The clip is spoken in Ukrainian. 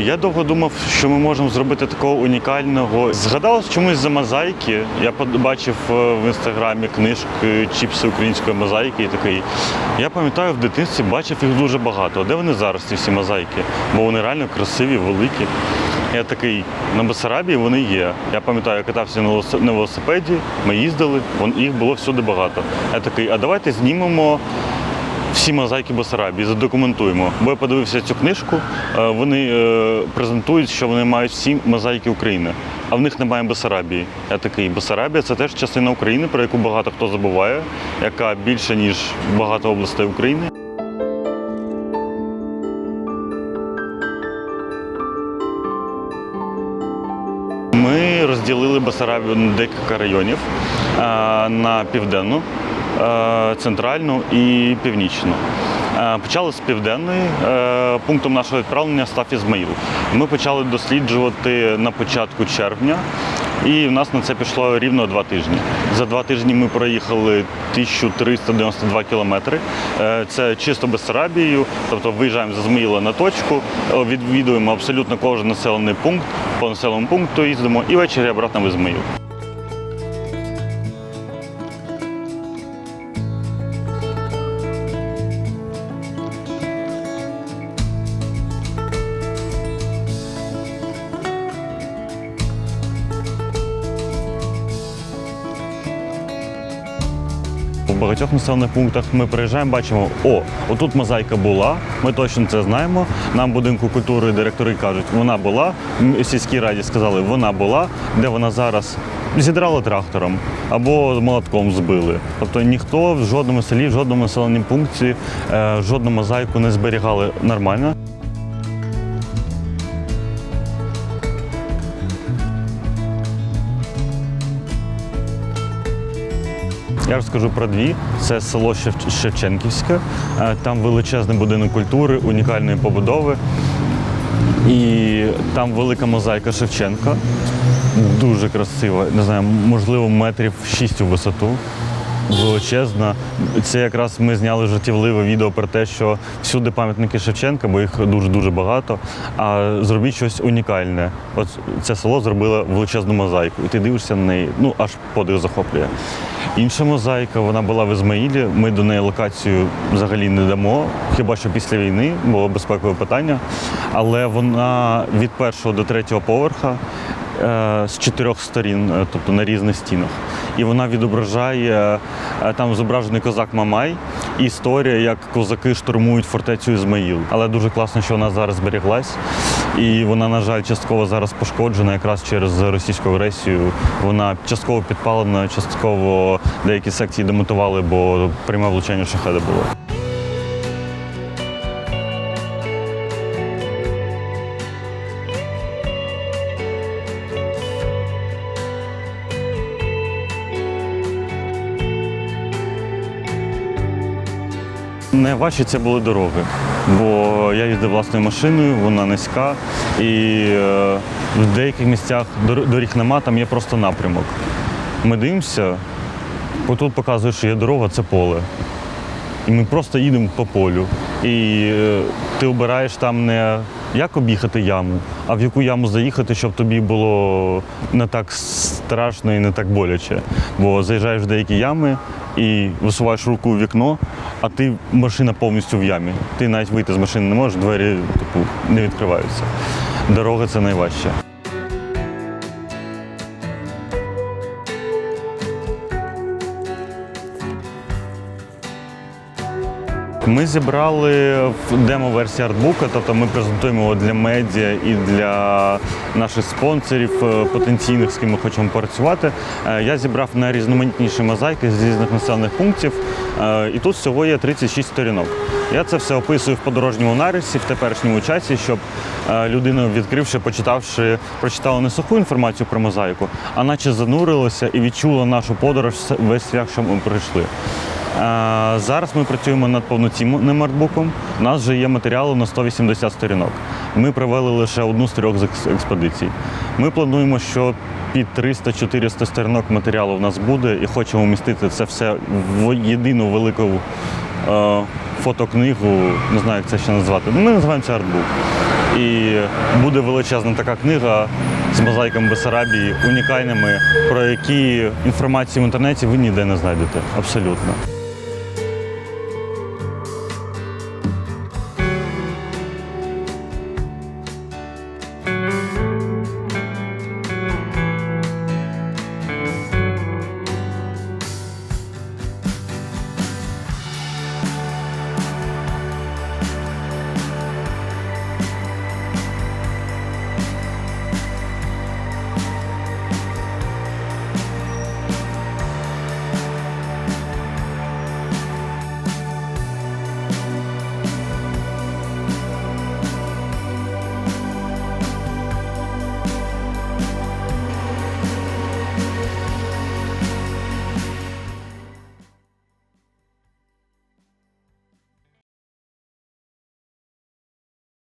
Я довго думав, що ми можемо зробити такого унікального. Згадав чомусь за мозаїки. Я побачив е, в інстаграмі книжки чіпси української мозаїки і такий. Я пам'ятаю, в дитинстві бачив їх дуже багато. Де вони зараз, ці всі мозаїки? Бо вони реально красиві, великі. Я такий, на Бесарабії вони є. Я пам'ятаю, я катався на велосипеді, ми їздили, їх було всюди багато. Я такий, а давайте знімемо всі мозаїки Бесарабії, задокументуємо. Бо я подивився цю книжку, е, вони е, презентують, що вони мають всі мозаїки України, а в них немає Бесарабії. Я такий, Бесарабія це теж частина України, про яку багато хто забуває, яка більше, ніж багато областей України. Ми розділили Бесарабію на декілька районів е, на південну, центральну і північну. Е, Почали з південної. Е, Пунктом нашого відправлення став Ізмаїл. Ми почали досліджувати на початку червня, і в нас на це пішло рівно два тижні. За два тижні ми проїхали 1392 кілометри. Е, Це чисто Бессарабією, тобто виїжджаємо з Ізмаїла на точку, е, відвідуємо абсолютно кожен населений пункт, по населеному пункту їздимо і ввечері обратно в Ізмаїл. В багатьох населених пунктах ми приїжджаємо, бачимо, о, отут мозаїка була, ми точно це знаємо. Нам в будинку культури директори кажуть, вона була. М, Сільській раді сказали, вона була, де вона зараз. Зідрали трактором або молотком збили. Тобто ніхто в жодному селі, в жодному населеному пункті е, жодну мозаїку не зберігали нормально. Я розкажу про дві. Це село Шевченківське. Е, Там величезний будинок культури, унікальної побудови. І там велика мозаїка Шевченка. Дуже красива. Не знаю, можливо, метрів 6 у висоту. Величезна. Це якраз ми зняли жартівливе відео про те, що всюди пам'ятники Шевченка, бо їх дуже-дуже багато. А зробіть щось унікальне. От це село зробило величезну мозаїку. І ти дивишся на неї, ну аж подих захоплює. Інша мозаїка, вона була в Ізмаїлі. Ми до неї локацію взагалі не дамо, хіба що після війни було безпекове питання. Але вона від першого до третього поверха з чотирьох сторін, е, тобто на різних стінах. І вона відображає е, там зображений козак Мамай і історія, як козаки штурмують фортецю Ізмаїл. Але дуже класно, що вона зараз зберіглась. І вона, на жаль, частково зараз пошкоджена якраз через російську агресію. Вона частково підпалена, частково деякі секції демонтували, бо пряме влучання шахеда було. Найважче це були дороги, бо я їздив власною машиною, вона низька, і е, в деяких місцях дор- доріг нема, там є просто напрямок. Ми дивимося, бо тут показує, що є дорога, це поле. І ми просто їдемо по полю. І е, ти обираєш там не як об'їхати яму, а в яку яму заїхати, щоб тобі було не так страшно і не так боляче. Бо заїжджаєш в деякі ями і висуваєш руку у вікно, а ти машина повністю в ямі. Ти навіть вийти з машини не можеш, двері типу, не відкриваються. Дорога це найважче. Ми зібрали в демо-версії артбука, тобто ми презентуємо його для медіа і для наших спонсорів е, потенційних, з ким ми хочемо працювати. Е, Я зібрав найрізноманітніші мозаїки з різних населених пунктів, е, і тут всього є 36 сторінок. Я це все описую в подорожньому нарисі в теперішньому часі, щоб людина, відкривши, почитавши, прочитала не суху інформацію про мозаїку, а наче занурилася і відчула нашу подорож весь шлях, що ми пройшли. Зараз ми працюємо над повноцінним артбуком. У нас вже є матеріали на 180 сторінок. Ми провели лише одну з трьох експедицій. Ми плануємо, що під 300-400 сторінок матеріалу в нас буде і хочемо вмістити це все в єдину велику е, фотокнигу, не знаю, як це ще назвати. Ну, Ми називаємо це артбук. І буде величезна така книга з мозаїками Бесарабії, унікальними, про які інформації в інтернеті ви ніде не знайдете. Абсолютно.